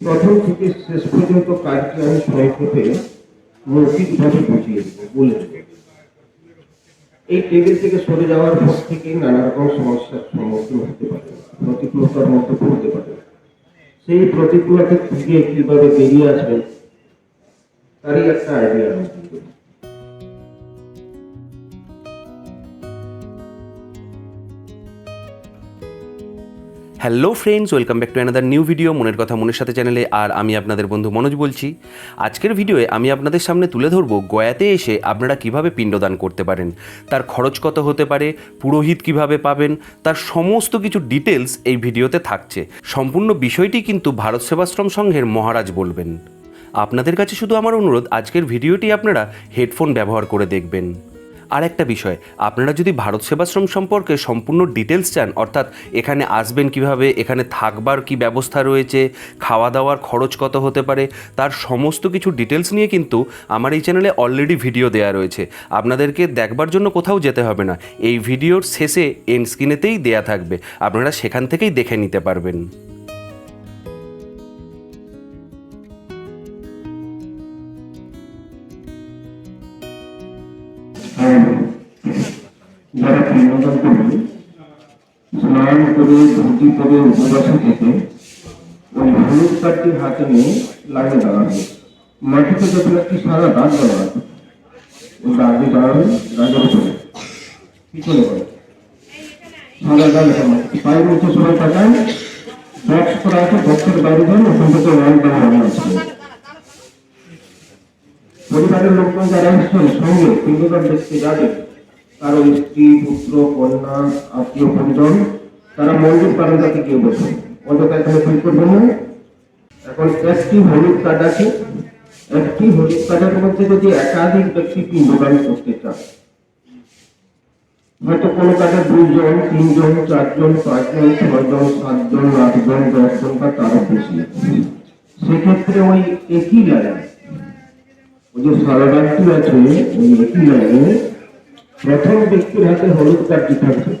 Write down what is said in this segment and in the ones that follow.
প্রথম থেকে শেষ পর্যন্ত কাজটি আমি সংক্ষেপে মৌখিকভাবে বুঝিয়ে দেবো, বলে দেবো। এই টেবিল থেকে সরে যাওয়ার পর থেকে নানা রকম সমস্যার সম্মুখীন হতে পারে, প্রতিকূলতার মধ্যে পড়তে পারে। সেই প্রতিকূলতা থেকে কীভাবে বেরিয়ে আসবেন তারই একটা আইডিয়া আমি hello friends welcome back to another new video মনের কথা মনের সাথে চ্যানেলে আর আমি আপনাদের বন্ধু মনোজ বলছি। আজকের ভিডিওয়ে আমি আপনাদের সামনে তুলে ধরবো গয়াতে এসে আপনারা কীভাবে পিণ্ডদান করতে পারেন। তার খরচ কত হতে পারে, পুরোহিত কীভাবে পাবেন, তার সমস্ত কিছু ডিটেলস এই ভিডিওতে থাকছে। সম্পূর্ণ বিষয়টি কিন্তু ভারত সেবাশ্রম সংঘের মহারাজ বলবেন। আপনাদের কাছে শুধু আমার অনুরোধ, আজকের ভিডিওটি আপনারা হেডফোন ব্যবহার করে দেখবেন। আর একটা বিষয়, আপনারা যদি ভারত সেবাশ্রম সম্পর্কে সম্পূর্ণ ডিটেলস চান, অর্থাৎ এখানে আসবেন কীভাবে, এখানে থাকবার কি ব্যবস্থা রয়েছে খাওয়া দাওয়ার খরচ কত হতে পারে, তার সমস্ত কিছু ডিটেলস নিয়ে কিন্তু আমার এই চ্যানেলে অলরেডি ভিডিও দেওয়া রয়েছে। আপনাদেরকে দেখবার জন্য কোথাও যেতে হবে না, এই ভিডিওর শেষে এন্ড স্ক্রিনেতেই দেয়া থাকবে, আপনারা সেখান থেকেই দেখে নিতে পারবেন। যারা পিণ্ডদান করবে। স্নান করে, ধুতি করে, উপবাসে থেকে ওই হলুদ কাঠটি হাতে নিয়ে লাইনে দাঁড়াবে। মাটিতে যখন একটি সাদা দাগ দেওয়া ওই দাগে দাঁড়াবে দাগের উপরে পিছনে করে সাদা দাগ দেওয়া পায়ের নিচে সবাই তাকায়। বক্স করা আছে, বক্সের বাইরে যান ওখান থেকে ওয়ান দাঁড়ানো আছে। পরিবারের লোকজন যারা এসছেন সঙ্গে পিণ্ডদান দেখতে যাবে। কারও স্ত্রী, পুত্র, কন্যা, আত্মীয় পরিজন, তারা মন্দির বারান্দাতে কেউ বসে। অযথা এখানে ফিল করবেন না। এখন একটি হলুদ কার্ড আছে। একটি হলুদ কার্ডের মধ্যে যদি একাধিক ব্যক্তি পিণ্ডদান করতে চান, হয়তো কোনো কার্ডে দুইজন, তিনজন, চারজন, পাঁচজন, ছয়জন, সাতজন, আটজন, দশজন বা তারও বেশি। সেক্ষেত্রে ওই একই লাইন ওই যে সারাদানটি আছে ওই একই লাইনে প্রথম ব্যক্তির হাতে হলুদ কার্ডটি থাকছে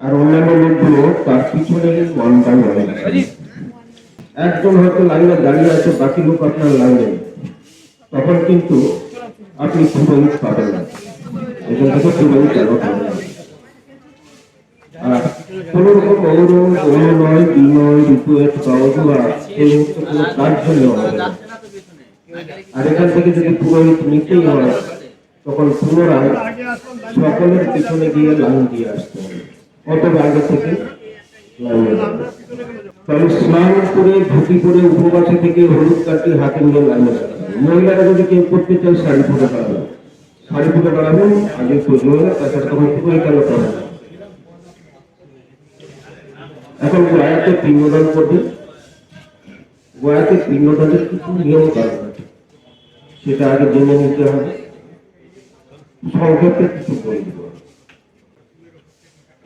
আর অন্যান্য লোকগুলো তার পিছনে ওয়ান বাই একজন হয়তো লাইনে দাঁড়িয়ে আছে, বাকি লোক আপনার লাইনে তখন কিন্তু আপনি পুরোহিত পাবেন না। এখান থেকে পুরোহিত কেন পাবেন আর আর এখান থেকে যদি পুরোহিত নিতেই হয় তখন পুনরায় সকলের পিছনে গিয়ে লাইন দিয়ে আসতে হবে। অতএব আগে থেকে। তাহলে স্নান করে ধুতি পরে উপবাসে থেকে হলুদ কাটি হাতে নিয়ে লাইনে মহিলারা যদি কেউ করতে চায়, শাড়ি পরে দাঁড়াবে শাড়ি পরে দাঁড়াবেন আগে পুজো হলে তাছাড়া তখন পুরোই কেন করবে এখন গয়াতে পিণ্ডদান করবে। গয়াতে পিণ্ডদানের কিছু নিয়ম কানুন সেটা আগে জেনে নিতে হবে। সংক্ষেপে কিছু বলে দেব।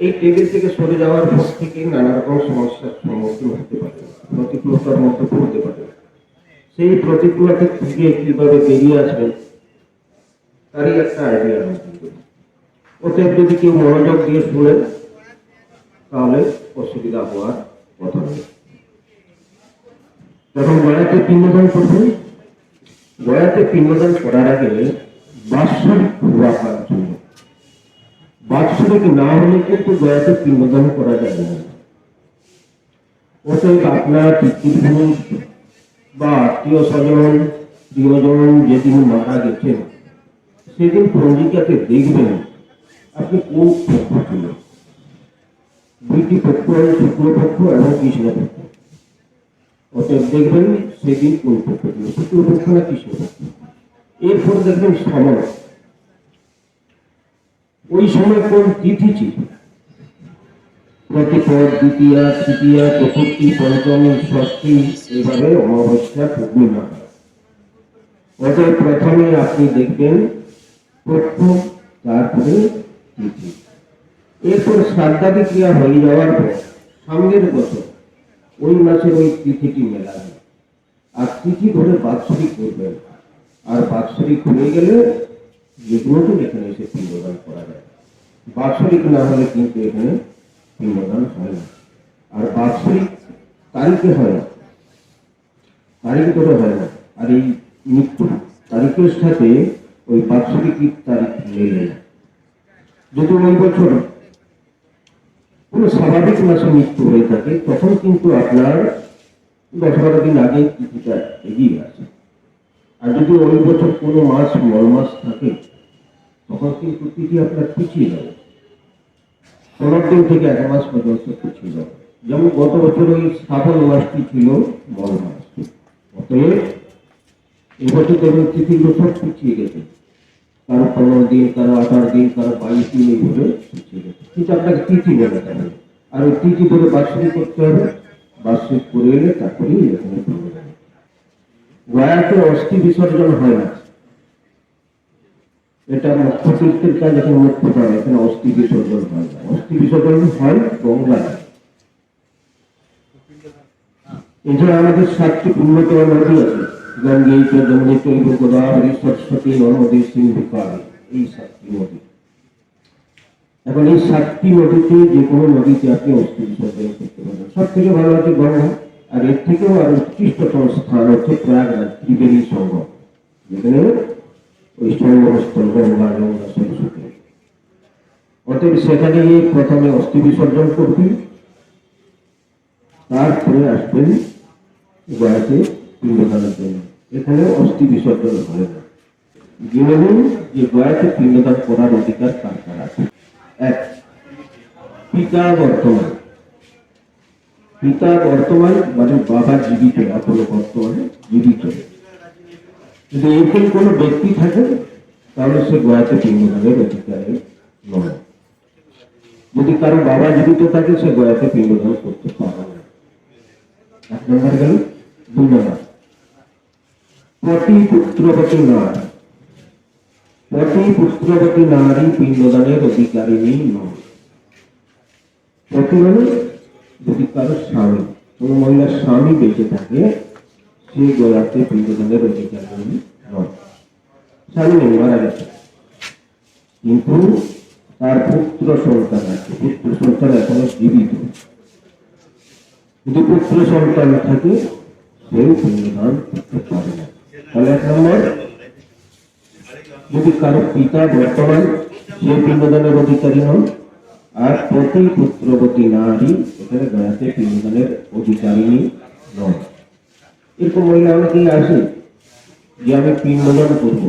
এই টেবিল থেকে সরে যাওয়ার পর থেকেই নানা রকম সমস্যার সম্মুখীন হতে পারে, প্রতিকূলতার মধ্যে পড়তে পারে। সেই প্রতিকূলতা থেকে কীভাবে বেরিয়ে আসবেন তারই একটা আইডিয়া অতএব যদি কেউ মনোযোগ দিয়ে শুনেন তাহলে অসুবিধা হওয়ার কথা নেই যখন গয়াতে পিণ্ডদান করবেন গয়াতে পিণ্ডদান করার আগে বাৎসরিক না হলে কিন্তু গয়াতে পিণ্ডদান করা যাবে না। অতএব আপনার পিতৃভূমি বা আত্মীয় স্বজন, প্রিয়জন যেদিন মারা গেছেন, সেদিন পঞ্জিকাতে দেখবেন আপনি কোন পক্ষ ছিলেন। দুইটি পক্ষ, শুক্লপক্ষ এবং কৃষ্ণপক্ষ। অতএব দেখবেন সেদিন কোন পক্ষ ছিল, শুক্লপক্ষ না কৃষ্ণপক্ষ। এরপর দেখবেন সময়। ওই সময় কোন তিথি ছিল প্রতিপদ, দ্বিতীয়া, তৃতীয়া, চতুর্থী, পঞ্চমী, ষষ্ঠী এইভাবে অমাবস্যা, পূর্ণিমা। অতএব প্রথমে আপনি দেখবেন প্রথম তারপরে তিথি। এরপর শ্রাদ্ধাদি ক্রিয়া হয়ে যাওয়ার পর সামনের বছর ওই মাসের ওই তিথিটি মেলাবেন আর তিথি ধরে বাৎসরিক করবেন। আর বাৎসরিক হয়ে গেলে যে কোনো এখানে এসে পিণ্ডদান করা যায়। বাৎসরিক না হলে কিন্তু এখানে পিণ্ডদান হয় না। আর বাৎসরিক তারিখে হয় না। তারিখ ধরে হয় না। আর এই মৃত্যু তারিখের সাথে ওই বাৎসরিক তারিখ মেলে না। যদি ওই বছর কোনো স্বাভাবিক মাসে মৃত্যু হয়ে থাকে, তখন কিন্তু আপনার দশ বারো দিন আগে কিছুটা এগিয়ে আছে আর যদি ওই বছর কোনো মাস, মল মাস থাকে, তখন কিন্তু তিথি আপনার পিছিয়ে যাবে? পনেরো দিন থেকে এক মাস পর্যন্ত পিছিয়ে যাবে। যেমন গত বছর ওই শ্রাবণ মাসটি ছিল মল মাস। অতএব এবছর দেখবেন তিথিগুলো সব পিছিয়ে গেছে, কারও পনেরো দিন, কারও আঠারো দিন, কারও বাইশ দিন এইভাবে পিছিয়ে গেছে। কিন্তু আপনাকে তিথি বলে দেবে আর ওই তিথি ধরে বার্ষিক করতে হবে বার্ষিক করে এলে তারপরেই এখানে গয়াতে অস্থি বিসর্জন হয় না। এটা মুখ্য তীর্থের কাজ এখানে মুখ্য হয় এখানে অস্থি বিসর্জন হয় না। অস্থি বিসর্জন হয় গঙ্গায় এছাড়া আমাদের সাতটি উন্নত নদী আছে, গঙ্গে যমুনে চৈব গোদাবরী, সরস্বতী, নর্মদে সিন্ধু কালী এই সাতটি নদী। এখন এই সাতটি নদীতে যে কোনো নদীতে আপনি অস্থি বিসর্জন করতে পারেন সব থেকে ভালো হচ্ছে গঙ্গা। আর এর থেকেও আর উৎকৃষ্টতম স্থান হচ্ছে প্রয়াগরাজ ত্রিবেণী সঙ্গম যেখানে ওই সঙ্গমস্থল গঙ্গা গঙ্গা সরস্বতী। অতএব সেখানে গিয়ে প্রথমে অস্থি বিসর্জন করবেন তারপরে আসবেন গয়াতে পিণ্ডদানের জন্য। এখানে অস্থি বিসর্জন হয় না। জেনে নিন যে গয়াতে পিণ্ডদান করার অধিকার কার কার আছে। এক পিতা বর্তমান। পিতা বর্তমান মানে বাবা জীবিত এখনও বর্তমানে জীবিত। যদি এরকম কোনো ব্যক্তি থাকে, তাহলে সে গয়াতে পিণ্ডদানের অধিকারে নয়। যদি কারও বাবা জীবিত থাকে, সে গয়াতে পিণ্ডদান করতে পারে না। এক নম্বর গেল দুই নম্বর। পতি পুত্রবতী নারী। পতি পুত্রবতী নারী পিণ্ডদানের অধিকারিণী নয়। পতি মানে যদি কারও স্বামী, কোনো মহিলার স্বামী বেঁচে থাকে, সে গয়াতে পিণ্ডদানের অধিকারিণী নয়। স্বামী নেই, মারা গেছে। কিন্তু তার পুত্র সন্তান আছে। পুত্র সন্তান এখনও জীবিত। যদি পুত্র সন্তান থাকে, সেও না। তাহলে এক নম্বর, যদি কারও পিতা বর্তমান, সে পিণ্ডদানের অধিকারী হন আর প্রতি পুত্রবতী নারী এখানে গয়াতে পিণ্ডদানের অধিকারিণী নয়। এরকম মহিলা অনেকেই আসে? যে আমি পিণ্ডদান করব।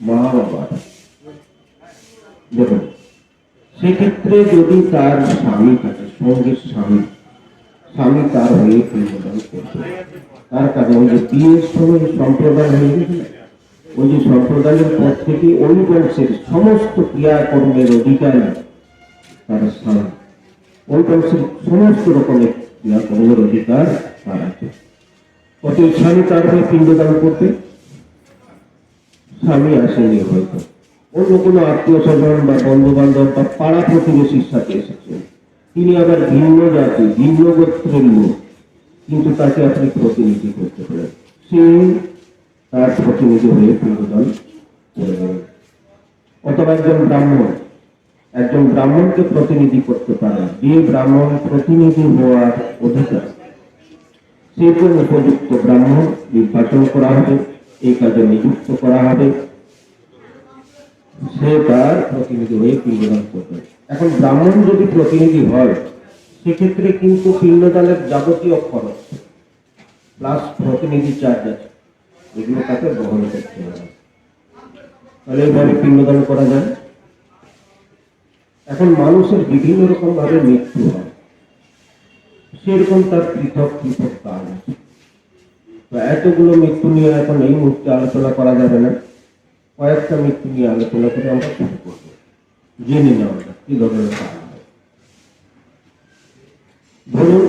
মা বাবার দেখুন, সেক্ষেত্রে যদি তার স্বামী থাকে, সঙ্গের স্বামী স্বামী তার হয়ে পিণ্ডদান করবে। তার কারণ যে বিয়ের সময় যে সম্প্রদান হয়ে গেছে। ওই যে সম্প্রদায়ের পর থেকে ওই বংশের সমস্ত ক্রিয়াকর্মের অধিকারী তার স্বামী ওই বংশের সমস্ত রকমের ক্রিয়াকর্মের অধিকার তার আছে। অতএব স্বামী তার হয়ে পিণ্ডদান করতে স্বামী আসেনি হয়তো। অন্য কোনো আত্মীয় স্বজন বা বন্ধু বান্ধব বা পাড়া প্রতিবেশীর সাথে এসেছেন তিনি আবার ভিন্ন জাতি, ভিন্ন গোত্রের লোক। কিন্তু তাকে আপনি প্রতিনিধি করতে পারেন। সে তার প্রতিনিধি হয়ে পিণ্ডদান করে অথবা একজন ব্রাহ্মণ একজন ব্রাহ্মণকে প্রতিনিধি করতে পারে। যে ব্রাহ্মণ প্রতিনিধি হওয়ার অধিকার। সেরকম উপযুক্ত ব্রাহ্মণ, নির্বাচন করা হবে, এই কাজে নিযুক্ত করা হবে। সে তার প্রতিনিধি হয়ে পিণ্ডদান করবে। এখন ব্রাহ্মণ যদি প্রতিনিধি হয়, সেক্ষেত্রে কিন্তু পিণ্ডদানের যাবতীয় খরচ প্লাস প্রতিনিধি চার্জ আছে, এগুলো তাকে বহন করতে হবে। তাহলে এইভাবে পিণ্ডদান করা যায়। এখন মানুষের বিভিন্ন রকম ভাবে মৃত্যু হয়। সেরকম তার পৃথক পৃথক কাজ আছে। এতগুলো মৃত্যু নিয়ে এখন এই মুহূর্তে আলোচনা করা যাবে না। কয়েকটা মৃত্যু নিয়ে আলোচনা করে আমরা শুরু করব। জেনে নেওয়া যাক কি ধরনের হয়। ধরুন,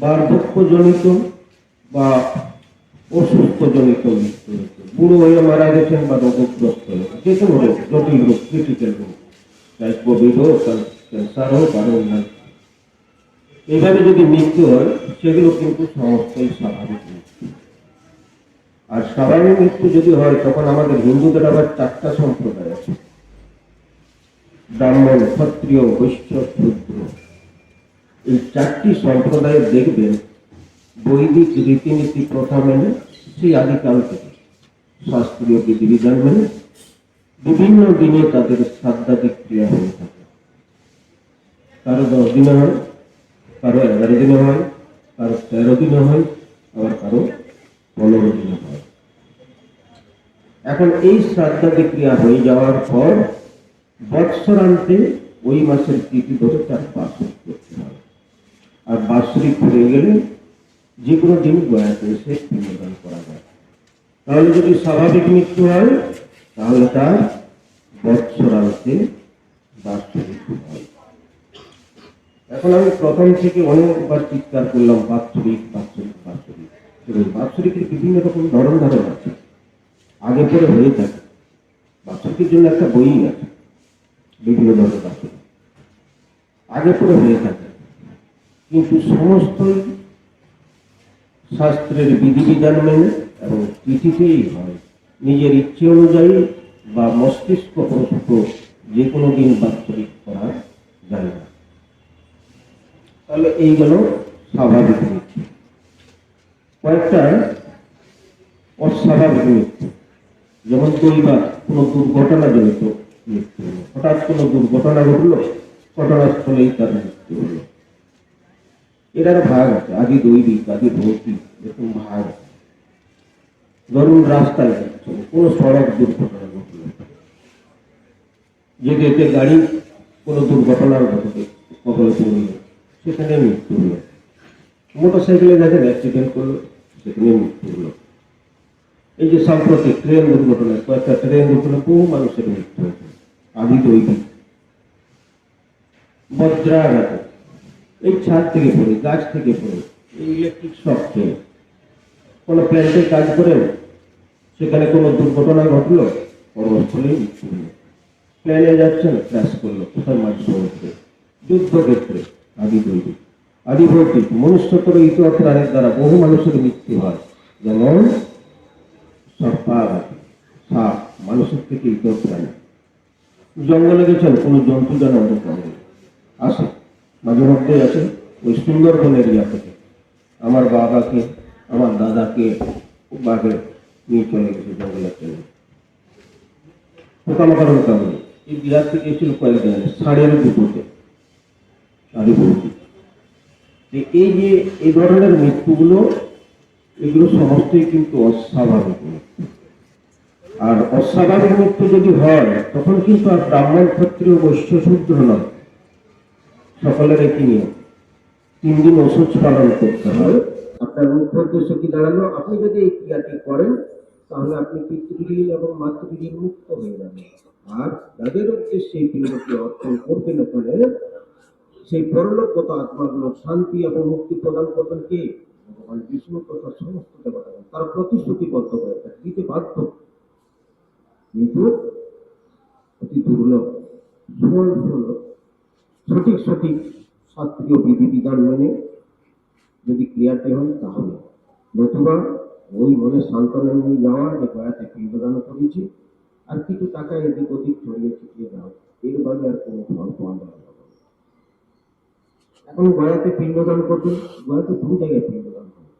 বার্ধক্যজনিত বা অসুস্থজনিত মৃত্যু বুড়ো হয়ে মারা গেছেন বা রোগগ্রস্ত যে কোনো রোগ, জটিল রোগ ক্রিটিক্যাল রোগ। চাই কোভিড হোক ক্যান্সার হোক, আরও অন্যান্য। এইভাবে যদি মৃত্যু হয়, সেগুলো কিন্তু সমস্তই স্বাভাবিক আর স্বাভাবিক মৃত্যু যদি হয়, তখন আমাদের হিন্দুদের আবার চারটা সম্প্রদায় আছে। ব্রাহ্মণ, ক্ষত্রিয়, বৈশ্য, শূদ্র। এই চারটি সম্প্রদায় দেখবেন, বৈদিক রীতিনীতি প্রথা মেনে সেই আদিকাল থেকে। শাস্ত্রীয় বিধিবিধান মেনে বিভিন্ন দিনে তাদের শ্রাদ্ধাদিক ক্রিয়া হয়ে থাকে। কারও দশ দিনে হয়, কারও এগারো দিনে হয়, কারও তেরো দিনে হয়, আবার কারও পনেরো দিনে হয়। এখন এই শ্রাদ্ধাদি ক্রিয়া হয়ে যাওয়ার পর বৎসরান্তে ওই মাসের তিথি ধরে তার বাসরিক করতে হয়। আর বাৎসরিক হয়ে গেলে যে কোনো দিন গয়াতে এসে পিণ্ডদান করা যায়। তাহলে যদি স্বাভাবিক মৃত্যু হয় তাহলে তার বৎসরান্তে বাৎসরিক এখন আমি প্রথম থেকে অনেকবার চিৎকার করলাম, বাৎসরিক বাৎসরিক বাৎসরিক। বাৎসরিকের বিভিন্ন রকম ধরন ধারণ আছে। আগে পরে হয়ে থাকে। বাৎসরিকের জন্য একটা বই আছে, বিভিন্ন ধরনের বাৎসরিক। আগে পরে হয়ে থাকে। কিন্তু সমস্তই শাস্ত্রের বিধিবিধান মেনে এবং তিথিতেই হয়। নিজের ইচ্ছে অনুযায়ী বা মস্তিষ্ক প্রসূত যে কোনো দিন বাৎসরিক করা যায় না। তাহলে এই গেল স্বাভাবিক মৃত্যু কয়েকটা অস্বাভাবিক মৃত্যু যেমন দৈবাত কোনো দুর্ঘটনাজনিত মৃত্যু হলো। হঠাৎ কোনো দুর্ঘটনা ঘটলো, ঘটনাস্থলেই তার মৃত্যু হলো। এটার ভাগ আছে। আদি দৈবিক আদি ভৌতিক, এরকম ভাগ আছে। ধরুন রাস্তায় যাচ্ছেন কোনো সড়ক দুর্ঘটনা ঘটলো। যেতে যেতে গাড়ি, কোনো দুর্ঘটনার ঘটে কখনো পড়ল, সেখানে মৃত্যু হলো। মোটর সাইকেলে দেখেন অ্যাক্সিডেন্ট করল, সেখানে মৃত্যু হলো। এই যে সাম্প্রতিক ট্রেন দুর্ঘটনা, কয়েকটা ট্রেন দুর্ঘটনা, বহু মানুষের মৃত্যু হয়েছে আদি দৈবিক বজ্রাঘাত, এই ছাদ থেকে পড়ে, গাছ থেকে পড়ে, এই ইলেকট্রিক শক খেয়ে। কোনো প্ল্যান্টে কাজ করে সেখানে কোনো দুর্ঘটনা ঘটলো? কর্মস্থলেই মৃত্যু হলো প্লেনে যাচ্ছেন? ক্র্যাশ করল। কোথায় মাঝে হচ্ছে যুদ্ধক্ষেত্রে। আদি দৈবিক আদি ভৌতিক মনুষ্যতর ইতর প্রাণের দ্বারা বহু মানুষের মৃত্যু হয়। যেমন সর্পাঘাত সাপ মানুষের থেকে ইতর প্রাণী। জঙ্গলে গেছেন কোনো জন্তু যেন জঙ্গলে আসে মাঝে মধ্যে আছে ওই সুন্দরবন এরিয়া থেকে। আমার বাবাকে আমার দাদাকে বাঘে নিয়ে চলে গেছে জঙ্গলের জন্য। পোকামাকড়ের কারণে এই বিহার থেকে এসেছিল কয়েকদিন আগে সাড়ের দুটোতে আদি ভৌতিক যে এই যে এই ধরনের মৃত্যুগুলো, এগুলো সমস্তই কিন্তু অস্বাভাবিক আর অস্বাভাবিক মৃত্যু যদি হয়, তখন কিন্তু আর ব্রাহ্মণ ক্ষত্রিয় বৈশ্য শূদ্র নয়। সকলের একই নিয়ম। তিন দিন ওষুধ পালন করতে হয়। আপনার মুখ্য উদ্দেশ্য কি দাঁড়াল? আপনি যদি এই ক্রিয়াটি করেন, তাহলে আপনি পিতৃঋণ এবং মাতৃঋণ মুক্ত হয়ে যাবেন। আর যাদের উদ্দেশ্যে এই পিণ্ডটি অর্পণ করবেন ওখানে সেই পরলোকগত আত্মাগুলো শান্তি এবং মুক্তি প্রদান করবেন কে? ভগবান বিষ্ণু তথা সমস্ত দেবতাগণ তার প্রতিশ্রুতিবদ্ধ হয়ে থাকে দিতে বাধ্য। কিন্তু অতি দুর্লভ সঠিক সঠিক শাস্ত্রীয় বিধি বিধান মেনে যদি ক্রিয়াটি হয়, তাহলে। নতুবা ওই মনে সান্ত্বনা নিয়ে যাওয়া যে গয়াতে পিণ্ডদান করেছি, আর কিছু টাকা এদিক ওদিক ছড়িয়ে ছিটিয়ে দাও, এর বাইরে আর কোনো ফল পাওয়া যাবে না। এখন গয়াতে পিণ্ডদান করবেন গয়াতে দু জায়গায় পিণ্ডদান করবেন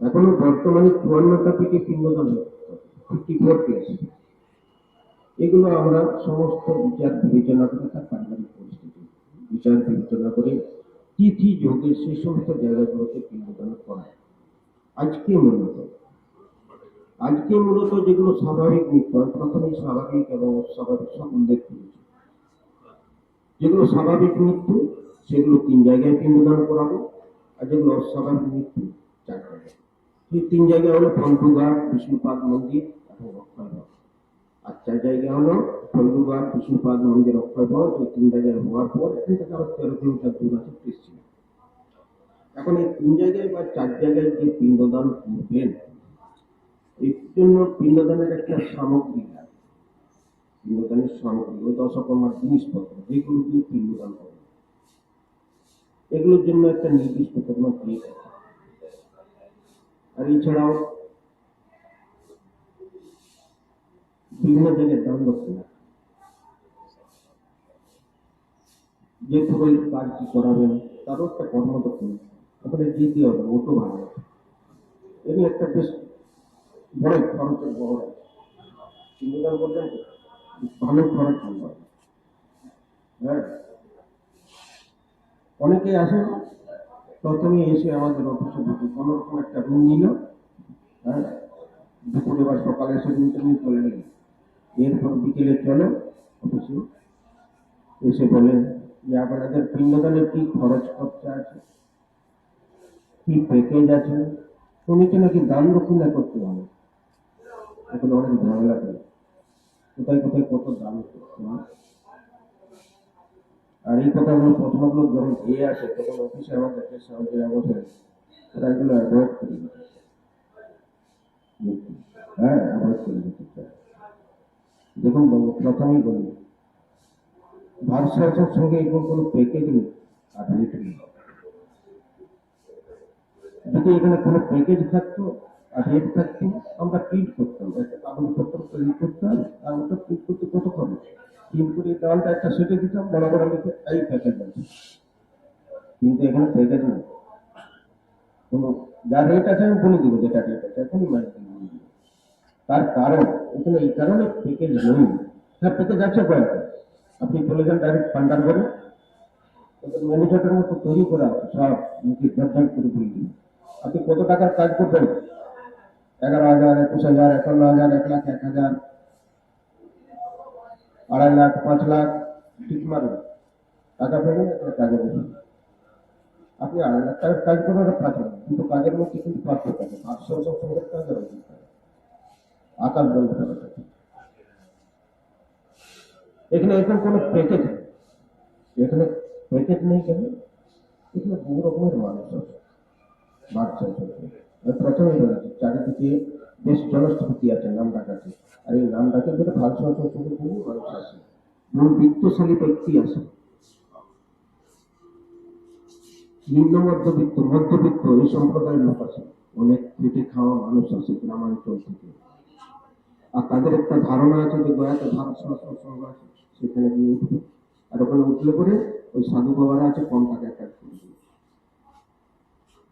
এখনও বর্তমানে চুয়ান্নটা থেকে পিণ্ডদান ফিফটি ফোর প্লেস এগুলো আমরা সমস্ত বিচার বিবেচনা করে তার পারিবারিক পরিস্থিতি, বিচার বিবেচনা করে তিথি যোগে সেই সমস্ত জায়গাগুলোতে পিণ্ডদান করা আজকে মূলত আজকে মূলত যেগুলো স্বাভাবিক মৃত্যু আমি প্রথমেই স্বাভাবিক এবং অস্বাভাবিক সব উল্লেখ করেছি যেগুলো স্বাভাবিক মৃত্যু সেগুলো তিন জায়গায় পিণ্ডদান করাবো আর যেগুলো অস্বাভাবিক মৃত্যু চার জায়গায় সেই তিন জায়গা হলো পন্থুঘাট বিষ্ণুপাদ মন্দির এবং অক্ষয়বট আর চার জায়গা হলো পন্থুঘাট বিষ্ণুপাদ মন্দির অক্ষয়বট এই তিন জায়গায় হওয়ার পর এখান থেকে আবার তেরো কিলোমিটার দূর আছে কৃষ্ণ এখন এই তিন জায়গায় বা চার জায়গায় যে পিণ্ডদান করবেন এই জন্য পিণ্ডদানের একটা সামগ্রী লাগে। পিণ্ডদানের সামগ্রী ওই দশকর্মার জিনিসপত্র, যেগুলো দিয়ে পিণ্ডদান করবে এগুলোর জন্য একটা নির্দিষ্ট পরিমাণ ফিস আছে আর এছাড়াও বিভিন্ন জায়গায় দাম দক্ষিণা যে পুরোহিত কাজ কি করাবেন, তারও একটা কর্ম দক্ষিণা ওখানে যেতে হবে অটো ভাড়া। এরই একটা বেশ বড় খরচের বড় করবেন ভালো খরচ হবে। হ্যাঁ। অনেকে আসেন, প্রথমে এসে আমাদের অফিসে ঢুকে কোনো রকম একটা রুম নিল। হ্যাঁ। দুপুরে বা সকালে এসে রুমটা নিয়ে চলে গেল এরপর বিকেলে চলো অফিসে এসে বলে, যে আপনাদের পিণ্ডদানের কি খরচ খরচা আছে? কি প্যাকেজ আছে? শুনেছি নাকি দান দক্ষিণা করতে হবে। এখন অনেক ঝামেলা করে। কোথায় কোথায় কত দান করতে হয়? আর এই কথাগুলো প্রশ্নগুলো যখন দিয়ে আসে, তখন অফিসে আমার কাছে সাহায্য বসে তারা এগুলো অ্যাভয়েড করে হ্যাঁ অ্যাভয়েড করে দিতে চায়। দেখুন বাবু প্রথমেই বলি ভারত সঙ্গে এরকম কোনো প্যাকেজ নেই রেট নেই। যদি এখানে কোনো প্যাকেজ থাকতো, আর রেট থাকতো, আমরা প্রিন্ট করতাম। একটা কাগজপত্র তৈরি করতাম আর ওটা প্রিন্ট করতে কত খরচ? প্রিন্ট করে দেওয়ালটা একটা সেটে দিতাম বড় বড় লিখে এই প্যাকেজ আছে কিন্তু এখানে প্যাকেজ নেই। কোনো, যা রেট আছে আমি বলে দিব যেটা রেট আছে, এখনই মানে তার কারণ এখানে এই কারণে প্যাকেজ নেই হ্যাঁ প্যাকেজ আছে কয়েকটা। আপনি চলে যান ডাইরেক্ট ফান্ডার করে। ম্যানেজারের মতো তৈরি করা আছে সব, মুখে দরদার করে বলে দিন আপনি কত টাকার কাজ করবেন? এগারো হাজার, একুশ হাজার, একান্ন হাজার, এক লাখ, এক হাজার, আড়াই লাখ, পাঁচ লাখ, ঠিক মারবেন টাকা পেবেন একটা কাজে বসুন আপনি আড়াই লাখ টাকার কাজ করবেন আর পাঁচ লাখ কিন্তু কাজের মধ্যে কিন্তু পার্থক্য আছে। পাঁচশো সব সঙ্গে কাজের আকাশ বলতে হবে এখানে এরকম কোনো প্যাকেজ এখানে প্যাকেজ নেই কেন? এখানে বহু রকমের মানুষ আছে। বাচ্চা আমি প্রথমে বলেছি, চারিদিকে বেশ জনস্ফূর্তি আছে, নাম ডাকাছে আর এই নাম ডাকে বলে ভারত সরকার সঙ্গে বহু মানুষ আছে। বহু বিত্তশালী ব্যক্তি আছে। নিম্ন মধ্যবিত্ত মধ্যবিত্ত এই সম্প্রদায়ের লোক আছে। অনেক খেটে খাওয়া মানুষ আছে গ্রামাঞ্চল থেকে। আর তাদের একটা ধারণা আছে যে গয়াতে ভারত সরকার আছে সেখানে গিয়ে উঠবে। আর ওখানে উঠলে পরে ওই সাধু বাবারা আছে কম টাকায় কাজ করে দেবে।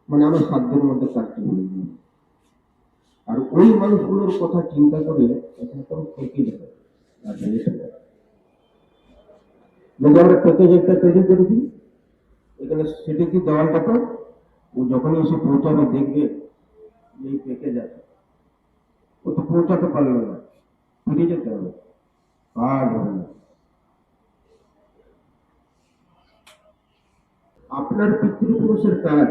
মানে আমার সাধ্যের মধ্যে কাজটি হয়ে যাবে আর ওই মানুষগুলোর কথা চিন্তা করে এখানে তো থেকে যাবে। যদি আমরা প্যাকেজ একটা তৈরি করে দিই এখানে সেটা কি দেওয়ালটা তো, ও যখনই এসে পৌঁছাবে, দেখবে এই প্যাকেজ আছে ও তো পৌঁছাতে পারল না। ফিরে যেতে হবে। আর না। আপনার পিতৃপুরুষের কাজ,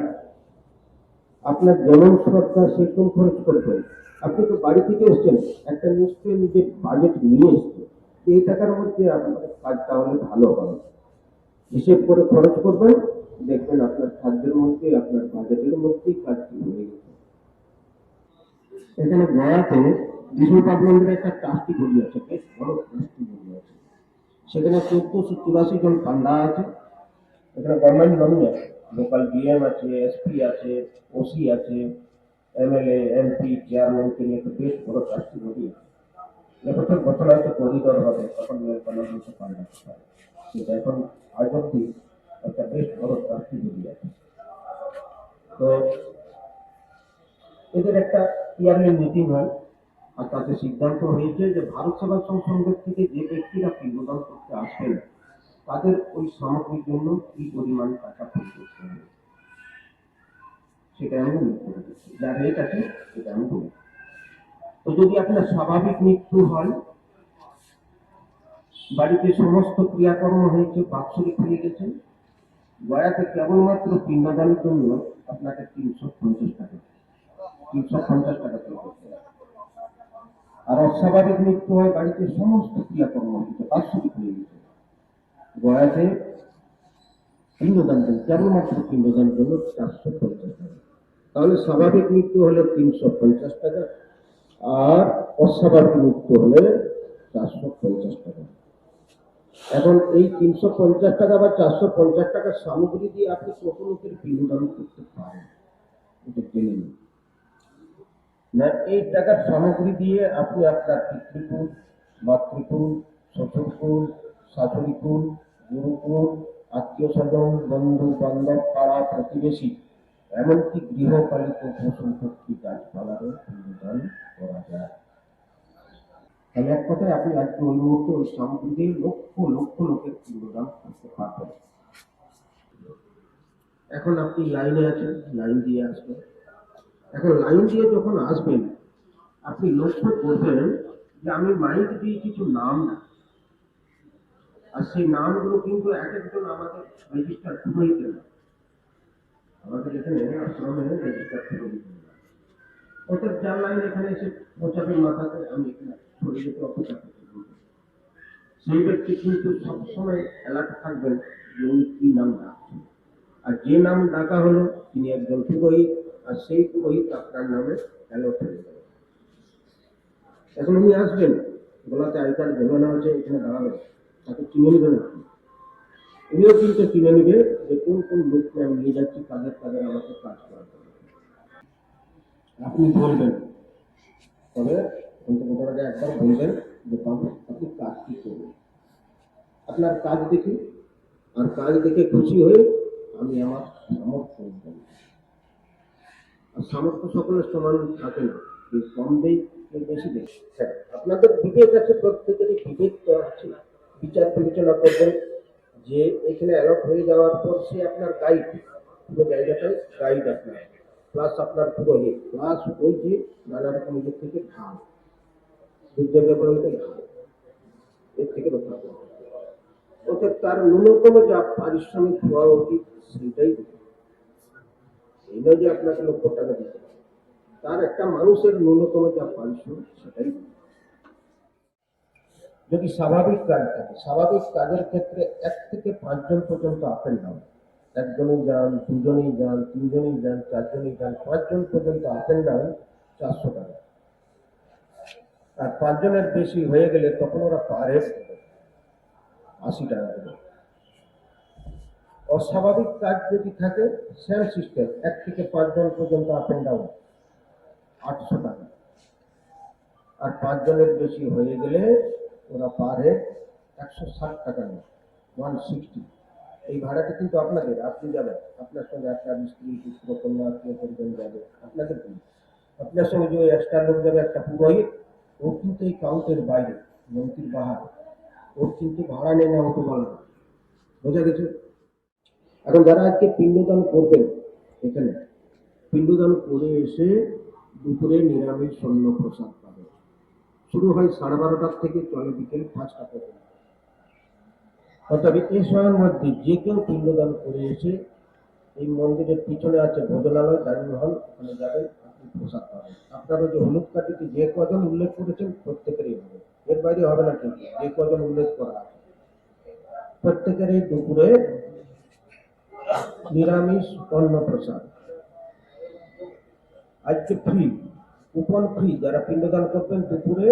আপনার যেমন শ্রদ্ধা সেরকম খরচ করবেন আপনি তো বাড়ি থেকে এসছেন, একটা নিশ্চয়ই নিজের বাজেট নিয়ে এসছেন। এই টাকার মধ্যে আপনার কাজ তাহলে ভালো হবে। হিসেব করে খরচ করবেন, দেখবেন আপনার খাদ্যের মধ্যে, আপনার বাজেটের মধ্যেই কাজটি হয়ে গেছে। এখানে গয়াতে বিষ্ণুপাদ মন্দিরে একটা ট্রাস্টি বডি আছে, বেশ বড় ট্রাস্টি বডি আছে। সেখানে চোদ্দশো চুরাশি জন পান্ডা আছে, এখানে গভর্নমেন্ট নমিনি আছে লোকাল ডিএম আছে এসপি আছে ওসি আছে এমএলএ এমপি চেয়ারম্যানকে নিয়ে একটা বেশ বড় ট্রাস্টি বডি আছে। এবছর বছর হয়তো করিডোর হবে, তখন বানানো হতে পারবে কিন্তু এখন আজ অব্দি একটা বেশ বড় ট্রাস্টি বডি আছে। তো এদের একটা ইয়ারলি মিটিং হয়। আর তাতে সিদ্ধান্ত হয়েছে যে ভারত সেবাশ্রম সংঘের থেকে যে ব্যক্তিরা পিণ্ডদান করতে আসবেন, তাদের ওই সামগ্রীর জন্য কি পরিমাণ টাকা পে করতে হবে? সেটা আমি উল্লেখ করে দিচ্ছি। যা রেট আছে, সেটা আমি বলি তো যদি আপনার স্বাভাবিক মৃত্যু হয়, বাড়িতে সমস্ত ক্রিয়াকর্ম হয়েছে, বাৎসরিক হয়ে গেছে, গয়াতে কেবলমাত্র পিণ্ডদানের জন্য আপনাকে তিনশো পঞ্চাশ টাকা তিনশো পঞ্চাশ টাকা আর অস্বাভাবিক মৃত্যু হয় বাড়িতে সমস্ত ক্রিয়াকর্ম হয়েছে বাৎসরিক হয়ে গেছে। গয়াতে পিণ্ডদান দেন কেবলমাত্র পিণ্ডদান জন্য চারশো পঞ্চাশ টাকা। তাহলে স্বাভাবিক মৃত্যু হলে তিনশো পঞ্চাশ টাকা, আর অস্বাভাবিক মৃত্যু হলে চারশো পঞ্চাশ টাকা। এখন এই তিনশো পঞ্চাশ টাকা বা চারশো পঞ্চাশ টাকার সামগ্রী দিয়ে আপনি কত লোকের পিণ্ডদান করতে পারেন? এটা জেনে নিন। না, এই টাকার সামগ্রী দিয়ে আপনি আপনার পিতৃকুল, মাতৃকুল, শ্বশুরকুল, শাশুড়িকুল, গুরুকুল আত্মীয় স্বজন বন্ধু বান্ধব পাড়া প্রতিবেশী, এমনকি গৃহপালিত পশু পক্ষী গাছপালারও পিণ্ডদান করা যায়। তাহলে এক কথায় আপনি আজকে ওই মুহূর্তে ওই সামগ্রী লক্ষ লক্ষ লোকের পিণ্ডদান করতে পারবেন। এখন আপনি লাইনে আছেন, লাইন দিয়ে আসবেন। এখন লাইন দিয়ে যখন আসবেন, আপনি লক্ষ্য করবেন যে আমি মাইক দিয়ে কিছু নাম ডাকছি। আর সেই নামগুলো কিন্তু এক একজন আমাদের রেজিস্টার পুরোহিত না আমাদের এখানে আশ্রমে রেজিস্টার না ওদের যার লাইন এখানে এসে পৌঁছাবে মাথাতে, আমি এখানে অপেক্ষা করতে। সেই ব্যক্তি কিন্তু সবসময় অ্যালার্ট থাকবেন যে উনি কি নাম ডাকছেন আর যে নাম ডাকা হলো, তিনি একজন পুরোহিত আর সেই পুরোহিত আপনার নামে অ্যালার্ট হয়ে যাবে এখন উনি আসবেন, গলাতে আই কার্ড জমা নেওয়া হচ্ছে এখানে দাঁড়াবেন। তাকে চিনে নেবেন আপনি। উনিও কিন্তু চিনে নেবে যে কোন কোন লোককে আমি নিয়ে যাচ্ছি, কাদের কাদের আমাকে কাজ করাতে আপনি বলবেন। তবে অন্তর্গতটাকে একবার বলবেন যে, বাবু, আপনি কাজ কি করবেন? আপনার কাজ দেখি। আর কাজ দেখে খুশি হয়ে আমি আমার সামর্থ্য সামর্থ্য সকলের সমান থাকে না। কেউ কম কেউ বেশি দেয় হ্যাঁ আপনাদের বিবেক আছে, প্রত্যেকেরই বিবেক তো আছে। বিচার বিবেচনা করবেন যে এখানে অ্যালট হয়ে যাওয়ার পর সে আপনার গাইড পুরো জায়গাটায় গাইড আপনার। প্লাস আপনার পুরোহিত প্লাস ওই যে নানা রকম ইয়ে থেকে ঢাল দুধের ব্যবহৃত ঢাল এর থেকে রক্ষা করবে অর্থাৎ তার ন্যূনতম যা পারিশ্রমিক হওয়া উচিত সেটাই। এই নয় যে আপনাকে লক্ষ টাকা দিতে তার একটা মানুষের ন্যূনতম যা পারিশ্রমিক সেটাই। যদি স্বাভাবিক কাজ থাকে, স্বাভাবিক কাজের ক্ষেত্রে এক থেকে পাঁচজন পর্যন্ত আপ এন্ড ডাউন একজনেই যান, দুজনেই যান, তিনজনেই যান, চারজনেই যান, পাঁচজন পর্যন্ত আপ এন্ড ডাউন চারশো টাকা। আর পাঁচজনের বেশি হয়ে গেলে তখন ওরা পার হেড আশি টাকা দেবে। অস্বাভাবিক কাজ যদি থাকে, সেম সিস্টেম এক থেকে পাঁচজন পর্যন্ত আপ এন্ড ডাউন আটশো টাকা। আর পাঁচজনের বেশি হয়ে গেলে ওরা পার হেড একশো ষাট টাকা নেয় ওয়ান সিক্সটি এই ভাড়াটা কিন্তু আপনাদের, আপনি যাবেন। আপনার সঙ্গে আপনার স্ত্রী পুত্র কন্যা আত্মীয় পরিজন যাবে, আপনাদের আপনার সঙ্গে যে এক্সট্রা লোক যাবে, একটা পুরোহিত ও কিন্তু এই কাউন্টের বাইরে মন্ত্রীর বাহার। ওর কিন্তু ভাড়া নেই না, ওকে বলা বোঝা গেছে? এখন যারা আজকে পিণ্ডদান করবেন এখানে, পিণ্ডদান করে এসে দুপুরে নিরামিষ সৈন্য প্রসাদ পাবে। শুরু হয় সাড়ে বারোটার থেকে চলে বিকেল পাঁচটা পর্যন্ত। অর্থাৎ এই সময়ের মধ্যে যে কেউ পিণ্ডদান করে এসে এই মন্দিরের পিছনে আছে ভোজনালয়, ডাইনিং হল, ওখানে যাবেন, আপনি প্রসাদ পাবেন। আপনারা যে হলুদ কাটিতে যে কজন উল্লেখ করেছেন প্রত্যেকেরই হবে। এর বাইরে হবে না কিন্তু যে কজন উল্লেখ করা আছে। প্রত্যেকেরই দুপুরে নিরামিষ অন্ন প্রসাদ আজকে ফ্রি কুপন ফ্রি যারা পিণ্ডদান করবেন দুপুরে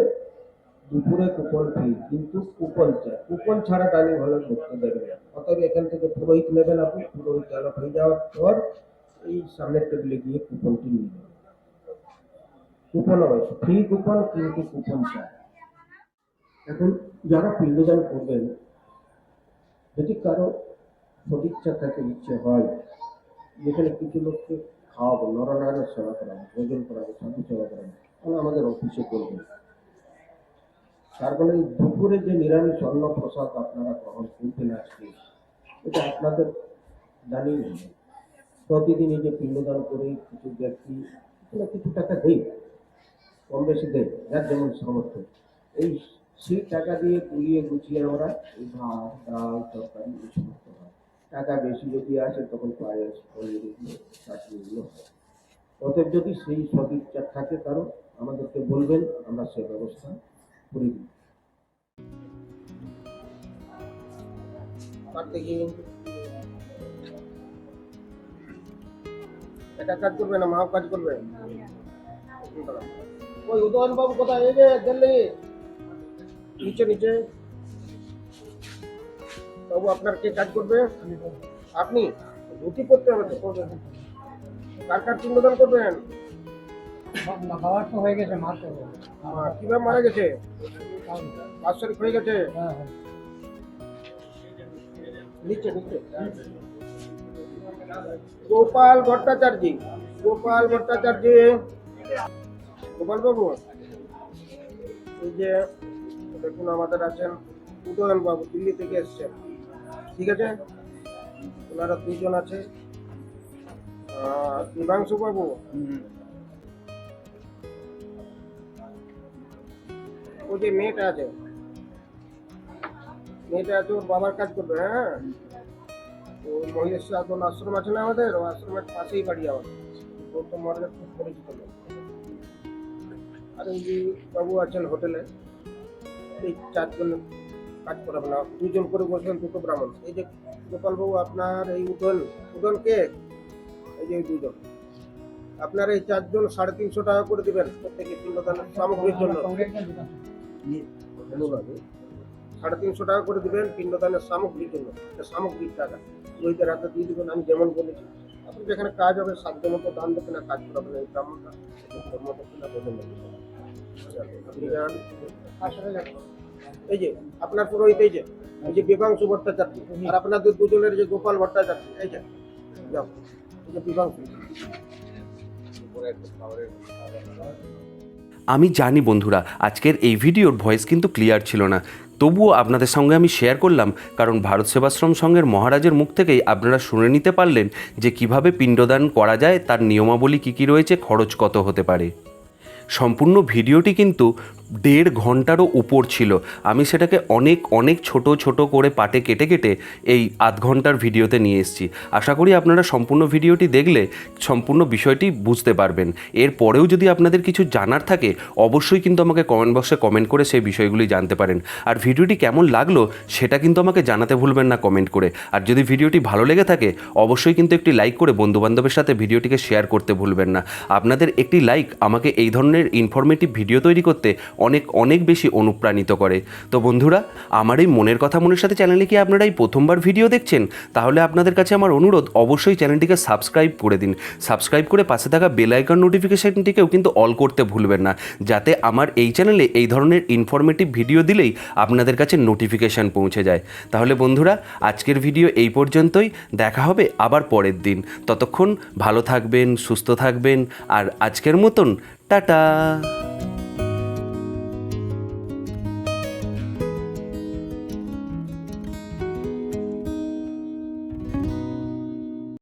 দুপুরে কুপন ফ্রি কিন্তু কুপন চাই। কুপন ছাড়া ডাইনিং হলে ঢুকতে দেবে না। অতএব এখান থেকে পুরোহিত নেবেন আপনি, পুরোহিত চালক হয়ে যাওয়ার পর এই সামনের টেবিলে গিয়ে কুপনটি নিয়ে নেবেন। কুপন অবশ্য ফ্রি কুপন কিন্তু কুপন চাই। এখন যারা পিণ্ডদান করবেন, যদি কারও সদিচ্ছা থাকে ইচ্ছে হয়। যেখানে কিছু লোককে খাওয়াবো নরনারায়ণের সেবা করাবো, ভোজন করাবো সাধু সেবা করাবো তাহলে আমাদের অফিসে করবেন তার ফলে দুপুরে যে নিরামিষ অন্ন প্রসাদ আপনারা গ্রহণ করবেন আজকে, এটা আপনাদের জানিয়ে নেবেন প্রতিদিন এই যে পিণ্ডদান করে কিছু ব্যক্তি কিছু টাকা দেয় কম বেশি দেয়, যার যেমন সামর্থ্য। এই সেই টাকা দিয়ে পুড়িয়ে গুছিয়ে আমরা ভাত, ডাল, তরকারি এই সমস্ত হয় টাকা বেশি যদি আসে, তখন এগুলো হয় অতএব যদি সেই সদিচ্ছা থাকে কারও, আমাদেরকে বলবেন, আমরা সে ব্যবস্থা করে দিই। এটা কাজ করবে না, মাও কাজ করবে? ওই উদয়ন বাবু কোথায়? এই যে দিল্লি নিচে নিচে। বাবু আপনার কে কাজ করবে? আপনি রুটি করতে হবে তো করবেন। কার কার পিণ্ডদান করবেন? বাবার তো হয়ে গেছে মার তো কীভাবে মারা গেছে? বাৎসরিক হয়ে গেছে? হ্যাঁ হ্যাঁ। নিচে নিচে। গোপাল ভট্টাচার্য গোপাল ভট্টাচার্য। গোপাল বাবু এই যে দেখুন আমাদের আছেন উদয়ন বাবু দিল্লি থেকে এসছেন। ঠিক আছে? ওনারা দুজন আছে। দিবাংশু বাবু? ও যে মেয়েটা আছে। মেয়েটা আছে, ওর বাবার কাজ করবে হ্যাঁ? তো মহিষেশ্বর আদল আশ্রম আছে না আমাদের? ও আশ্রমের পাশেই বাড়ি আমার ও তো মর্গে খুব পরিচিত। আর এই বাবু আছেন হোটেলে, এই চারজন কাজ করাবে না দুজন করে বলছেন দুটো ব্রাহ্মণ। এই যে গোপাল বাবু আপনার এই উদন উদন কে এই যে দুজন। আপনার এই চারজন সাড়ে তিনশো টাকা করে দিবেন প্রত্যেকে পিণ্ডদানের সামগ্রীর জন্য। সাড়ে তিনশো টাকা করে দিবেন পিণ্ডদানের সামগ্রীর জন্য এটা সামগ্রিক টাকা। রোহিতের হাতে দিয়ে দেবেন, আমি যেমন বলেছি। আপনি যেখানে কাজ হবে সাধ্য মতো দান দেবে না, কাজ করাবেন এই ব্রাহ্মণটা। না। আপনি যান। এই যে আপনার পুরোহিত এই যে এই যে বিভাংশু ভট্টাচার্য আর আপনাদের দুজনের যে গোপাল ভট্টাচার্য এই যে যাও এই যে বিভাংশু আমি জানি বন্ধুরা আজকের এই ভিডিওর ভয়েস কিন্তু ক্লিয়ার ছিল না। তবুও আপনাদের সঙ্গে আমি শেয়ার করলাম কারণ ভারত সেবাশ্রম সংঘের মহারাজের মুখ থেকেই আপনারা শুনে নিতে পারলেন যে কীভাবে পিণ্ডদান করা যায় তার নিয়মাবলী কী কী রয়েছে খরচ কত হতে পারে। সম্পূর্ণ ভিডিওটি কিন্তু দেড় ঘন্টারও উপর ছিল। আমি সেটাকে অনেক অনেক ছোট ছোট করে পাটে কেটে কেটে এই আধ ঘণ্টার ভিডিওতে নিয়ে এসেছি। আশা করি আপনারা সম্পূর্ণ ভিডিওটি দেখলে সম্পূর্ণ বিষয়টি বুঝতে পারবেন। এরপরেও যদি আপনাদের কিছু জানার থাকে, অবশ্যই কিন্তু আমাকে কমেন্ট বক্সে কমেন্ট করে সেই বিষয়গুলি জানতে পারেন। আর ভিডিওটি কেমন লাগল, সেটা কিন্তু আমাকে জানাতে ভুলবেন না কমেন্ট করে। আর যদি ভিডিওটি ভালো লেগে থাকে, অবশ্যই কিন্তু একটি লাইক করে বন্ধুবান্ধবের সাথে ভিডিওটিকে শেয়ার করতে ভুলবেন না। আপনাদের একটি লাইক আমাকে এই ধরনের ইনফরমেটিভ ভিডিও তৈরি করতে অনেক অনেক বেশি অনুপ্রাণিত করে। তো বন্ধুরা, আমার এই মনের কথা মনের সাথে চ্যানেলে কি আপনারা এই প্রথমবার ভিডিও দেখছেন? তাহলে আপনাদের কাছে আমার অনুরোধ, অবশ্যই চ্যানেলটিকে সাবস্ক্রাইব করে দিন। সাবস্ক্রাইব করে পাশে থাকা বেল আইকন নোটিফিকেশনটিকেও কিন্তু অল করতে ভুলবেন না, যাতে আমার এই চ্যানেলে এই ধরনের ইনফরমেটিভ ভিডিও দিলেই আপনাদের কাছে নোটিফিকেশান পৌঁছে যায়। তাহলে বন্ধুরা, আজকের ভিডিও এই পর্যন্তই। দেখা হবে আবার পরের দিন। ততক্ষণ ভালো থাকবেন, সুস্থ থাকবেন, আর আজকের মতন, টাটা!